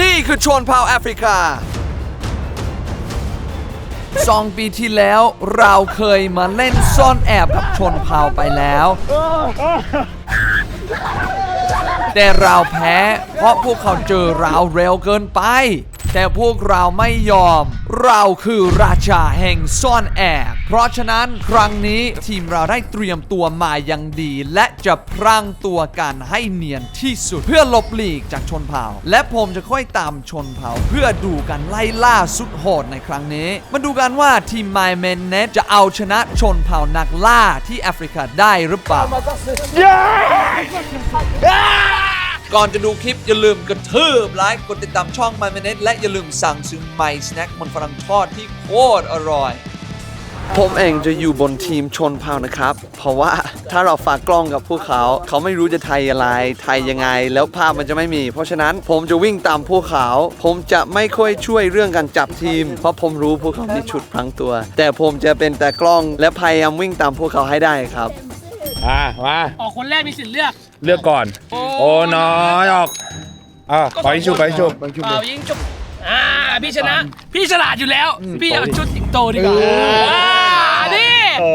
นี่คือชนเผ่าแอฟริกาสองปีที่แล้วเราเคยมาเล่นซ่อนแอบกับชนเผ่าไปแล้ว แต่เราแพ้เพราะพวกเขาเจอเราเร็วเกินไป แต่พวกเราไม่ยอม เราคือราชาแห่งซ่อนแอบ เพราะฉะนั้นครั้งนี้ทีมเราได้เตรียมตัวมาอย่างดี และจะพรางตัวกันให้เนียนที่สุด เพื่อหลบหลีกจากชนเผ่า และผมจะค่อยตามชนเผ่า เพื่อดูกันไล่ล่าสุดโหดในครั้งนี้ มาดูกันว่าทีม My Men Net จะเอาชนะชนเผ่านักล่าที่แอฟริกาได้หรือเปล่า ก่อนจะดูคลิปอย่าลืมกระทืบไลค์กดติดตามช่อง My Minute และอย่าลืมสั่งซื้อ My Snack มันฝรั่งทอดที่โคตรอร่อย ผมเองจะอยู่บนทีมชนเผ่านะครับ เพราะว่าถ้าเราฝากกล้องกับพวกเขา เขาไม่รู้จะไทยอะไรไทยยังไง แล้วภาพมันจะไม่มี เพราะฉะนั้นผมจะวิ่งตามพวกเขา ผมจะไม่ค่อยช่วยเรื่องการจับทีม เพราะผมรู้พวกเขามีชุดพรางตัว แต่ผมจะเป็นแต่กล้องและพยายามวิ่งตามพวกเขาให้ได้ครับ อ่ามาออกคนแรกมีสิทธิ์เลือก เลือกก่อน โอ้น้อยออกอ่าไปชุบไปชุบเปล่ายิงจุบอ่าพี่ชนะ พี่ฉลาดอยู่แล้ว พี่เอาชุดสิงโตดีกว่าอ่านี่โอ้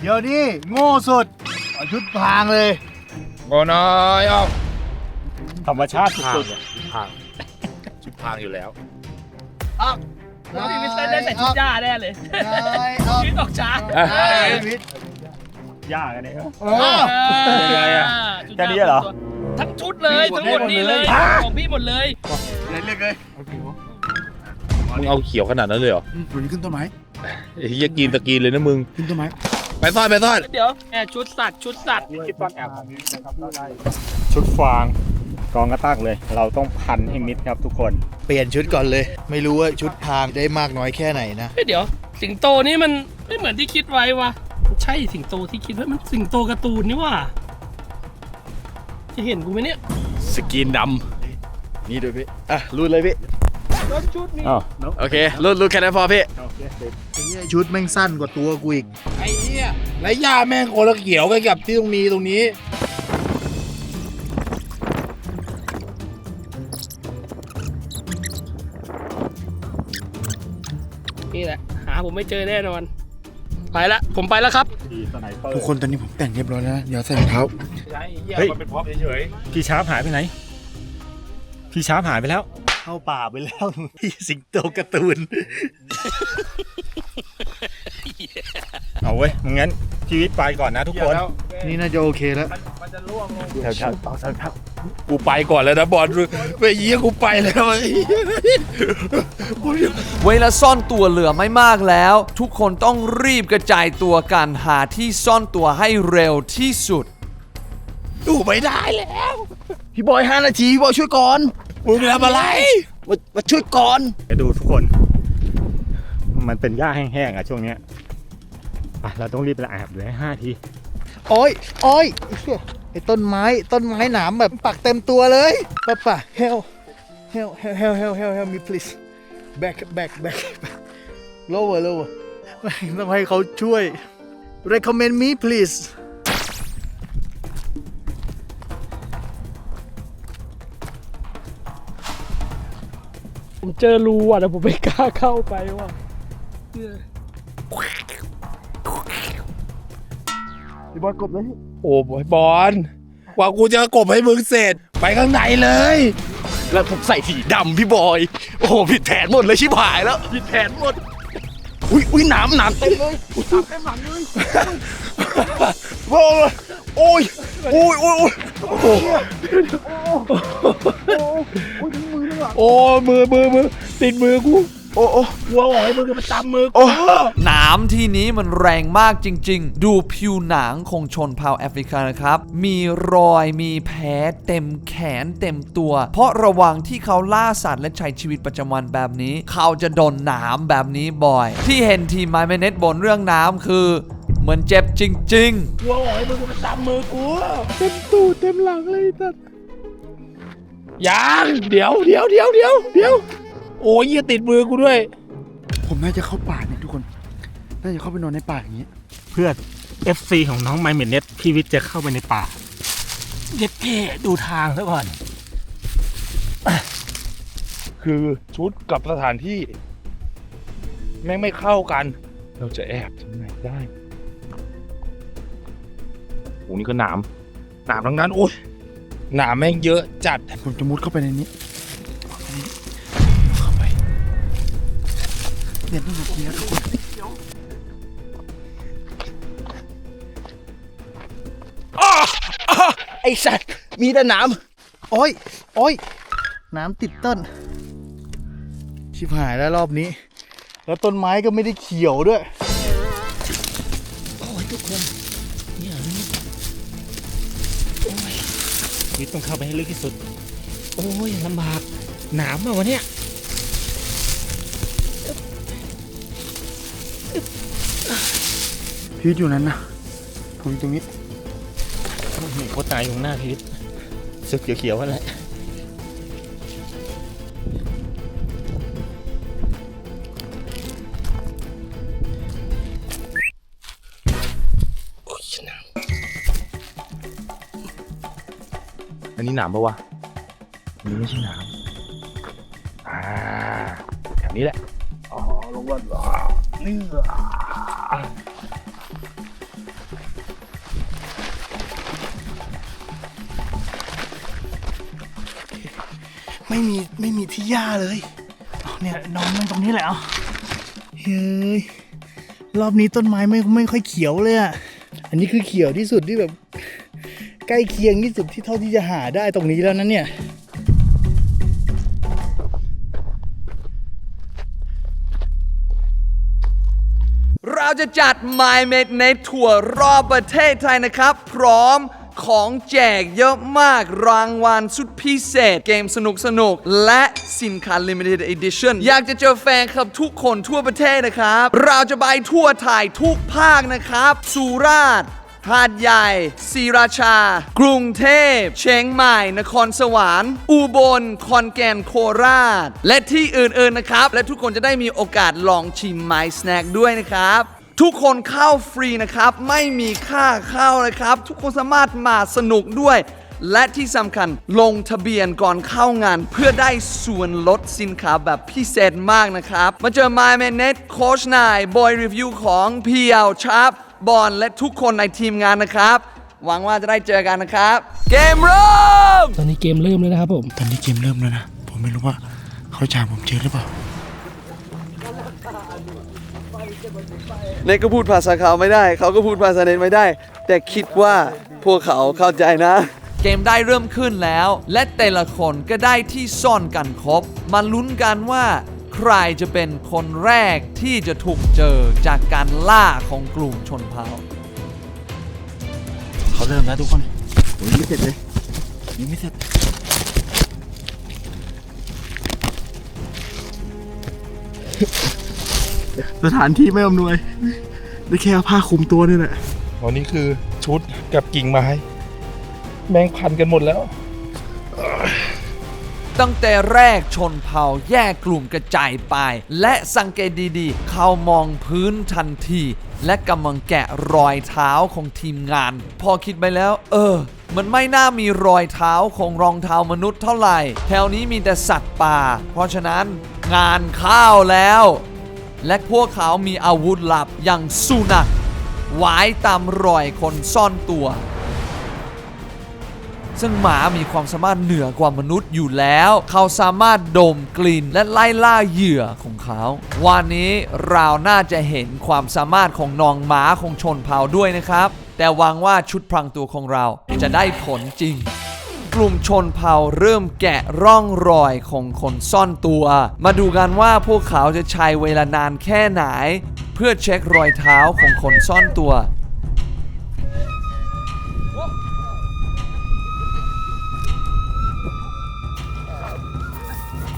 เดี๋ยวนี้โง่สุดเอาชุดพรางเลย โอ้น้อยออกธรรมชาติพังสุดพังชุดพังอยู่แล้วน้องพี่วิสเตอร์ได้ใส่ชุดย่าแน่เลยชุดออกช้า อะยากอันนี้ยังไงอะชุดแค่นี้เหรอ ทั้งชุดเลยทั้งหมดนี่เลยของพี่หมดเลยเลือกเลยมึงเอาเขียวขนาดนั้นเลยเหรอตัวนี้ขึ้นต้นไม้ไอ้เฮียกินตะกินเลยนะมึง ขึ้นต้นไม้ไปซ่อนไปซ่อนเดี๋ยวแอบชุดสัตว์ชุดสัตว์คิดต้นแอบชุดฟางกองกระตักเลย เราต้องพันให้มิดครับทุกคน เปลี่ยนชุดก่อนเลย ไม่รู้ว่าชุดพรางได้มากน้อยแค่ไหนนะ เฮ้ยเดี๋ยว สิงโตนี่มันไม่เหมือนที่คิดไว้ว่ะ ใช่สิงโตที่คิดไว้มันสิงโตการ์ตูนนี่ว่ะจะเห็นกูไหมเนี่ย สกินดำนี่ดูพี่ อะรูดเลยพี่ชุดนี้โอเครูดรูดแค่นั้นพอพี่ชุดแม่งสั้นกว่าตัวกูอีก ไอ้เนี่ยไรย่าแม่งคนละเขียวกันกับที่ตรงนี้ตรงนี้นี่แหละ หาผมไม่เจอแน่นอน ไปละผมไปแล้วครับ ทุกคนตอนนี้ผมแต่งเรียบร้อยแล้วนะเดี๋ยวใส่รองเท้าเฮ้ย มันเป็นพร็อพเฉยพี่ชาร์ปหายไปไหน พี่ชาร์ปหายไปแล้ว เข้าป่าไปแล้วพี่สิงโตการ์ตูน เอาเว้ยมึงงั้นชีวิตไปก่อนนะทุกคน นี่น่าจะโอเคแล้วแถวๆเอาสักพักๆ กูไปก่อนแล้วนะบอลไปเยี่ยกูไปแล้วไอ้เหี้ยเวลาซ่อนตัวเหลือไม่มากแล้ว ทุกคนต้องรีบกระจายตัวกันหาที่ซ่อนตัวให้เร็วที่สุดอยู่ไม่ได้แล้วพี่บอยห้านาทีพี่บอยช่วยก่อนมึงทำอะไรมามาช่วยก่อนไปดูทุกคน มันเป็นหญ้าแห้งๆอะช่วงเนี้ยอะเราต้องรีบไปอาบเลยห้าทีโอ้ยโอ้ยไอ้เหี้ยไอ้ต้นไม้ต้นไม้หนามแบบปักเต็มตัวเลยป้าป่ะ help help help help help help help me please back back back lower lower ต้องให้เขาช่วย recommend me please ผมเจอรูอะแต่ผมไม่กล้าเข้าไปว่ะพี่บอยกบเลย โอ้ยบอลกว่ากูจะกบให้มึงเสร็จ ไปข้างในเลย แล้วผมใส่สีดำพี่บอย โอ้โหผิดแผนหมดเลยชิบหายแล้ว ผิดแผนหมด อุ้ยอุ้ยหนามหนามเต็มเลยอุ้ยหนามเต็มหลังเลยโอ้ยโอ้ยโอ้ยโอ้ยโอ้ยโอ้มือมือมือติดมือกู โอ้โอ้หัวหอยมือมันจำมือโอ้หนามที่นี้มันแรงมากจริง ๆ ดูผิวหนังของชนเผ่าแอฟริกันนะครับ มีรอยมีแผลเต็มแขนเต็มตัว เพราะระหว่างที่เขาล่าสัตว์และใช้ชีวิตประจำวันแบบนี้ เขาจะโดนหนามแบบนี้บ่อย ที่เห็นทีมไมเมเน็ตบนเรื่องน้ำคือเหมือนเจ็บจริงๆหัวหอยมือมันจำมือกูเต็มตูดเต็มหลังเลยตัดยังเดี๋ยวเดี๋ยวเดี๋ยวเดี๋ยวเดี๋ยว โอ้ยเหี้ยติดมือกูด้วย ผมน่าจะเข้าป่าเนี่ยทุกคน น่าจะเข้าไปนอนในป่าอย่างเงี้ยเพื่อน FC ของน้องไมเมนเน็ตพี่วิทย์จะเข้าไปในป่าเย็ดเท่ดูทางซะก่อน คือชุดกับสถานที่ แม่งไม่เข้ากัน เราจะแอบตรงไหนได้โอ้นี่ก็หนามหนามทั้งนั้นโอ้ยหนามแม่งเยอะจัด ผมจะมุดเข้าไปในนี้ เนี่ยต้องหลบเนี้ยทุกคนไอสัตว์มีแต่น้ำโอ้ยโอ้ยน้ำติดต้น ชิบหายแล้วรอบนี้ แล้วต้นไม้ก็ไม่ได้เขียวด้วย โอ้ยทุกคนเนี่ยโอ้ยวิทย์ต้องเข้าไปให้ลึกที่สุด โอ้ยลำบากหนามมาวะเนี่ย พีทอยู่นั้นนะผมอยู่ตรงนี้มีโคตรตายอยู่ข้างหน้าพีทสึกเขียวๆนั่นแหละโอ้ยหนามอันนี้หนามปะวะอันนี้ไม่ใช่หนามอ่าแถวนี้แหละ อ๋อลงว่านี่ ไม่มีไม่มีที่หญ้าเลยเอาเนี่ยนอนมันตรงนี้แหละเอาเฮ้ยรอบนี้ต้นไม้ไม่ไม่ค่อยเขียวเลยอะอันนี้คือเขียวที่สุดที่แบบ ใกล้เคียงที่สุดที่เท่าที่จะหาได้ตรงนี้แล้วนะเนี่ยเราจะจัด My m a d ในทัวร์รอบประเทศไทยนะครับ พร้อม ของแจกเยอะมากรางวัลสุดพิเศษ เกมสนุกสนุกและสินค้า Limited Edition อยากจะเจอแฟนคลับทุกคนทั่วประเทศนะครับ เราจะไปทั่วไทยทุกภาคนะครับ สุราษฎร์หาดใหญ่ศรีราชา กรุงเทพ เชียงใหม่ นครสวรรค์ อุบล คอนแกนโคราช และที่อื่นๆนะครับ และทุกคนจะได้มีโอกาสลองชิมไมสแน็คด้วยนะครับ ทุกคนเข้าฟรีนะครับ ไม่มีค่าเข้านะครับ ทุกคนสามารถมาสนุกด้วย และที่สำคัญลงทะเบียนก่อนเข้างานเพื่อได้ส่วนลดสินค้าแบบพิเศษมากนะครับ มาเจอ My m a n e t โคชนายบอยรีวิวของเพียวชับบอลและทุกคนในทีมงานนะครับ หวังว่าจะได้เจอกันนะครับ เกมเริ่ม ตอนนี้เกมเริ่มแล้วนะครับผม ตอนนี้เกมเริ่มแล้วนะ ผมไม่รู้ว่าเขาจะหาผมเจอหรือเปล่า เนทก็พูดภาษาเขาไม่ได้ เขาก็พูดภาษาเนทไม่ได้ แต่คิดว่าพวกเขาเข้าใจนะ เกมได้เริ่มขึ้นแล้ว และแต่ละคนก็ได้ที่ซ่อนกันครบ มาลุ้นกันว่า ใครจะเป็นคนแรกที่จะถูกเจอจากการล่าของกลุ่มชนเผ่า เขาเริ่มแล้วทุกคนโอ้ยยังไม่เสร็จเลยยังไม่เสร็จ สถานที่ไม่อำนวย ได้แค่เอาผ้าคลุมตัวนี่แหละวันนี้คือชุดกับกิ่งไม้ แม่งพันกันหมดแล้ว ตั้งแต่แรกชนเผ่าแยกกลุ่มกระจายไป และสังเกตดีๆ เขามองพื้นทันที และกำลังแกะรอยเท้าของทีมงาน พอคิดไปแล้ว เออ มันไม่น่ามีรอยเท้าของรองเท้ามนุษย์เท่าไหร่ แถวนี้มีแต่สัตว์ป่า เพราะฉะนั้นงานข้าวแล้ว และพวกเขามีอาวุธลับอย่างสุนัขไว้ตามรอยคนซ่อนตัว ซึ่งหมามีความสามารถเหนือกว่ามนุษย์อยู่แล้ว เขาสามารถดมกลิ่นและไล่ล่าเหยื่อของเขา วันนี้เราน่าจะเห็นความสามารถของน้องหมาของชนเผ่าด้วยนะครับ แต่หวังว่าชุดพรางตัวของเราจะได้ผลจริง กลุ่มชนเผ่าเริ่มแกะร่องรอยของคนซ่อนตัว มาดูกันว่าพวกเขาจะใช้เวลานานแค่ไหน เพื่อเช็ครอยเท้าของคนซ่อนตัว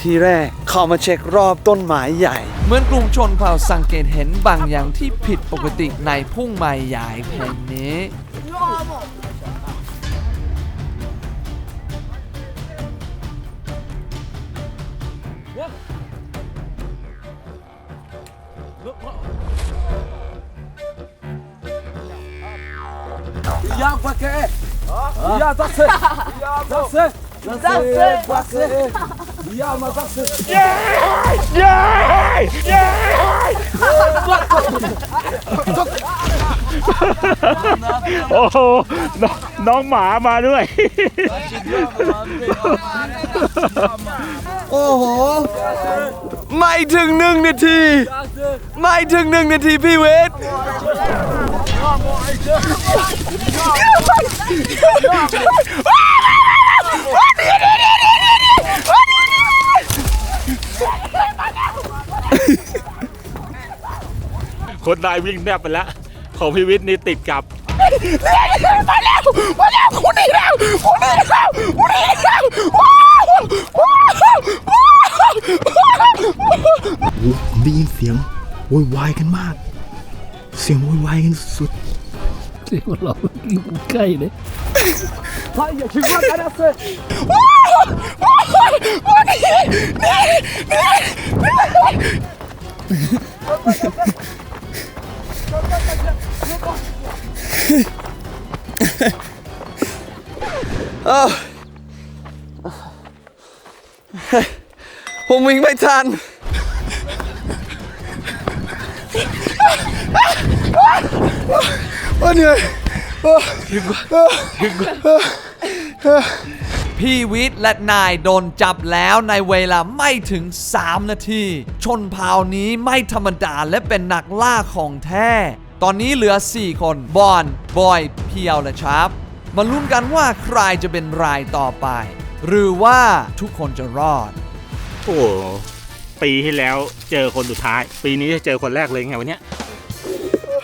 ทีแรกเขามาเช็ครอบต้นไม้ใหญ่ เหมือนกลุ่มชนเผ่าสังเกตเห็นบางอย่างที่ผิดปกติในพุ่งไม้ใหญ่แผ่น นี้ Zasy! Zasy! โอ้โหน้องน้องหมามาด้วย โอ้โห ไม่ถึงหนึ่งนาที ไม่ถึงหนึ่งนาทีพี่เวท คนนายวิ่งแนบไปแล้ว ของพิวิทย์นี่ติดกับมาแล้วมาแล้วคุณนี่แล้วคุณนี่แล้วคุณนี่แล้วได้ยินเสียงโวยวายกันมาก เสียงโวยวายกันสุด เสียงหัวเราะอยู่ใกล้เลยผมวิ่งไม่ทัน โอ้เหนื่อยพี่วิทย์และนายโดนจับแล้วในเวลาไม่ถึง 3 นาที ชนเผ่านี้ไม่ธรรมดาและเป็นนักล่าของแท้ ตอนนี้เหลือ 4 คน บอน บอย เพียวและชาร์ปมาลุ้นกันว่าใครจะเป็นรายต่อไป หรือว่าทุกคนจะรอด โอ้โหปีที่แล้วเจอคนสุดท้าย ปีนี้จะเจอคนแรกเลยไงวันเนี้ย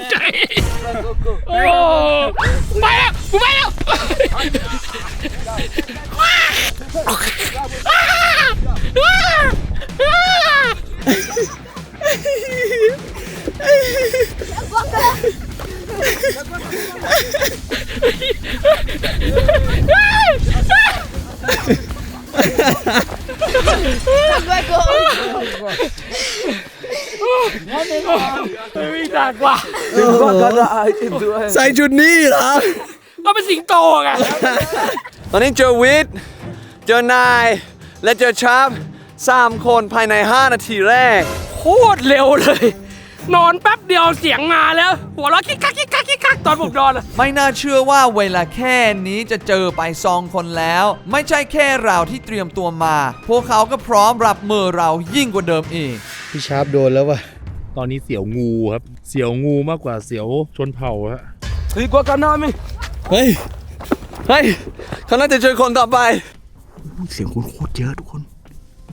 กใจโอ้กูไปแล้วกูไปแล้ว ไม่มีดักว่ะใส่ชุดนี้เหรอ ก็เป็นสิงโตไงตอนนี้เจอวิทย์เจอนาย และเจอชาร์ปสามคนภายใน 5 นาทีแรก โคตรเร็วเลย นอนแป๊บเดียวเสียงมาแล้ว หัวเราะคิกคักคิกคักคิกคักตอนผมนอนอะไม่น่าเชื่อว่าเวลาแค่นี้จะเจอไปสองคนแล้ว ไม่ใช่แค่เราที่เตรียมตัวมา พวกเขาก็พร้อมรับมือเรายิ่งกว่าเดิมอีก พี่ชาร์ปโดนแล้วว่ะ ตอนนี้เสียวงูครับ เสียวงูมากกว่าเสียวชนเผ่าฮะเฮ้ยเฮ้ยเขาน่าจะเจอคนต่อไป เสียงคนโคตรเยอะทุกคน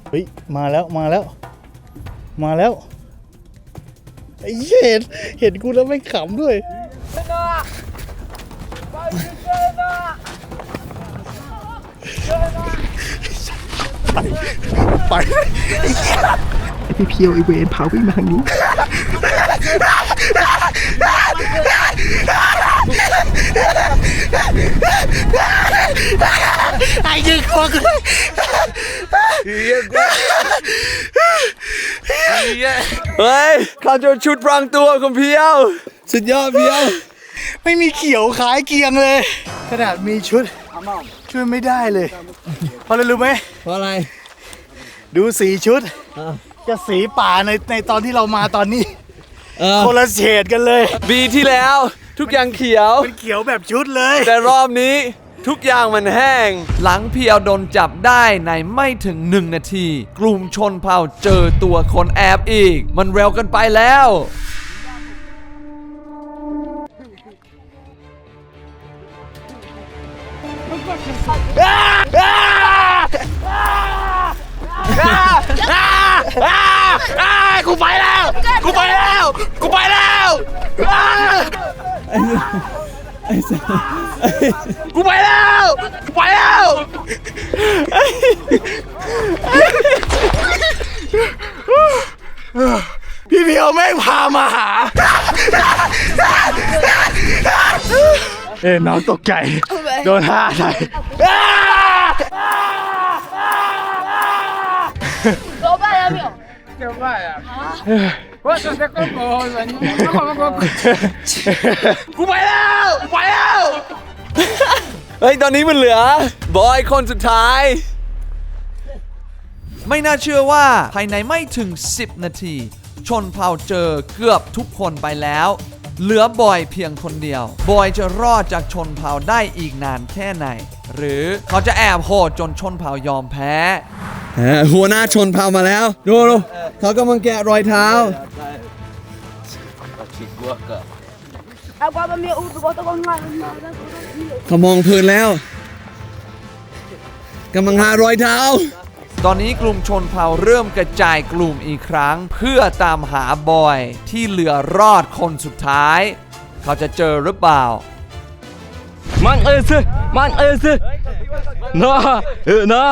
เฮ้ย มาแล้วมาแล้ว มาแล้วไอ้เหี้ยเห็นเห็นกูแล้วไม่ขำด้วย ไปไอ้พี่เพียวไอ้เวนพาวิ่งมาทางนี้ไอ้ยิงคอกูเลยเฮ้ยเขาเจอชุดพรางตัวของเพียว สุดยอดเพียว ไม่มีเขียวขายเกียงเลย ขนาดมีชุด ช่วยไม่ได้เลย เพราะอะไรรู้ไหมเพราะอะไร ดูสีชุด กับสีป่าในในตอนที่เรามาตอนนี้เออคนละเฉดกันเลย ปีที่แล้วทุกอย่างเขียว เป็นเขียวแบบชุดเลย แต่รอบนี้ทุกอย่างมันแห้ง หลังเพียวโดนจับได้ในไม่ถึงหนึ่งนาที กลุ่มชนเผ่าเจอตัวคนแอบอีก มันเร็วกันไปแล้ว กูไปแล้ว กูไปแล้ว กูไปแล้วกูไปแล้ว กูไปแล้วพี่เพียวแม่งพามาหา เอ้น้องตกใจโดนห้าใส่ กูไปแล้วกูไปแล้วเฮ้ยตอนนี้มันเหลือบอยคนสุดท้าย ไม่น่าเชื่อว่าภายในไม่ถึง 10 นาที ชนเผ่าเจอเกือบทุกคนไปแล้ว เหลือบอยเพียงคนเดียว บอยจะรอดจากชนเผ่าได้อีกนานแค่ไหน หรือเขาจะแอบโหดจนชนเผ่ายอมแพ้ หัวหน้าชนเผ่ามาแล้ว ดูดูเขากำลังแกะรอยเท้า เขามองพื้นแล้วกำลังหารอยเท้า ตอนนี้กลุ่มชนเผ่าเริ่มกระจายกลุ่มอีกครั้ง เพื่อตามหาบอยที่เหลือรอดคนสุดท้าย เขาจะเจอหรือเปล่า มันเอซึมันเอซึนะนะ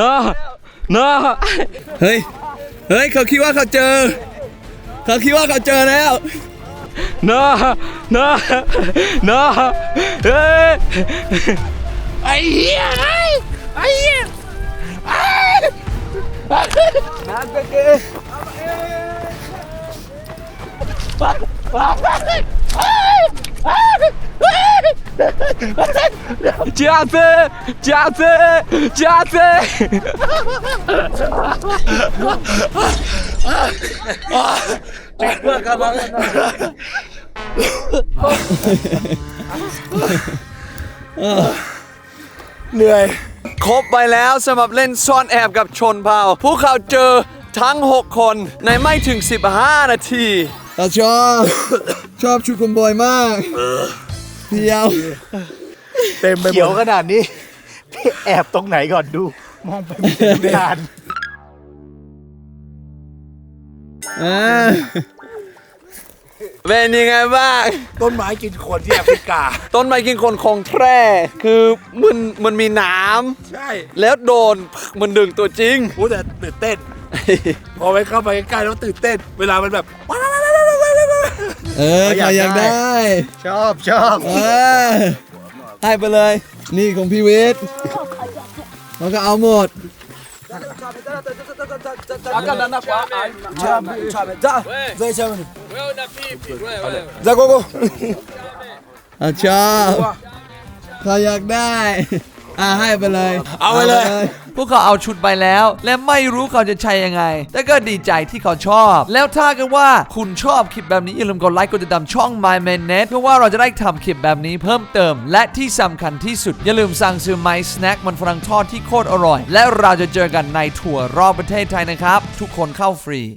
นะานานาเฮ้ย เฮ้ย เขาคิดว่าเขาเจอ เขาคิดว่าเขาเจอแล้วนานานาเอ้ย ไอ้เหี้ยไอ้ไอ้เหี้ยไอ้ Ciapy! Ciapy! Ciapy! าเหนื่อย ครบไปแล้วสำหรับเล่นซ่อนแอบกับชนเผ่าพวกเขาเจอทั้ง 6 คนในไม่ถึง 15 นาที เราชอบ ชอบชุดคุณบอยมาก เพียวเต็มไปเขียวขนาดนี้ พี่แอบตรงไหนก่อนดู มองไปไม่เห็นนานอ่าเป็นยังไงบ้าง ต้นไม้กินคนที่แอฟริกา ต้นไม้กินคนคงแพร่คือมันมันมีหน้ใช่ำแล้วโดนมันดึงตัวจริงโอ้แต่ตื่นเต้น พอไปเข้าไปใกล้ๆแล้วตื่นเต้น เวลามันแบบ เออใครอยากได้ ชอบชอบเออให้ไปเลย นี่ของพี่วิทย์แล้วก็เอาหมดอาชอบใครอยากได้ อ่าให้ไปเลย เอาไปเลยพ วกเขาเอาชุดไปแล้ว และไม่รู้เขาจะใช้ยังไง แต่ก็ดีใจที่เขาชอบ แล้วถ้ากันว่าคุณชอบคลิปแบบนี้อย่าลืมกดไลค์กดติดตามช่อง My Man Net เพื่อว่าเราจะได้ทำคลิปแบบนี้เพิ่มเติม และที่สำคัญที่สุด อย่าลืมสั่งซื้อ My Snack มันฝรั่งทอดที่โคตรอร่อย และเราจะเจอกันในทัวร์รอบประเทศไทยนะครับ ทุกคนเข้าฟรี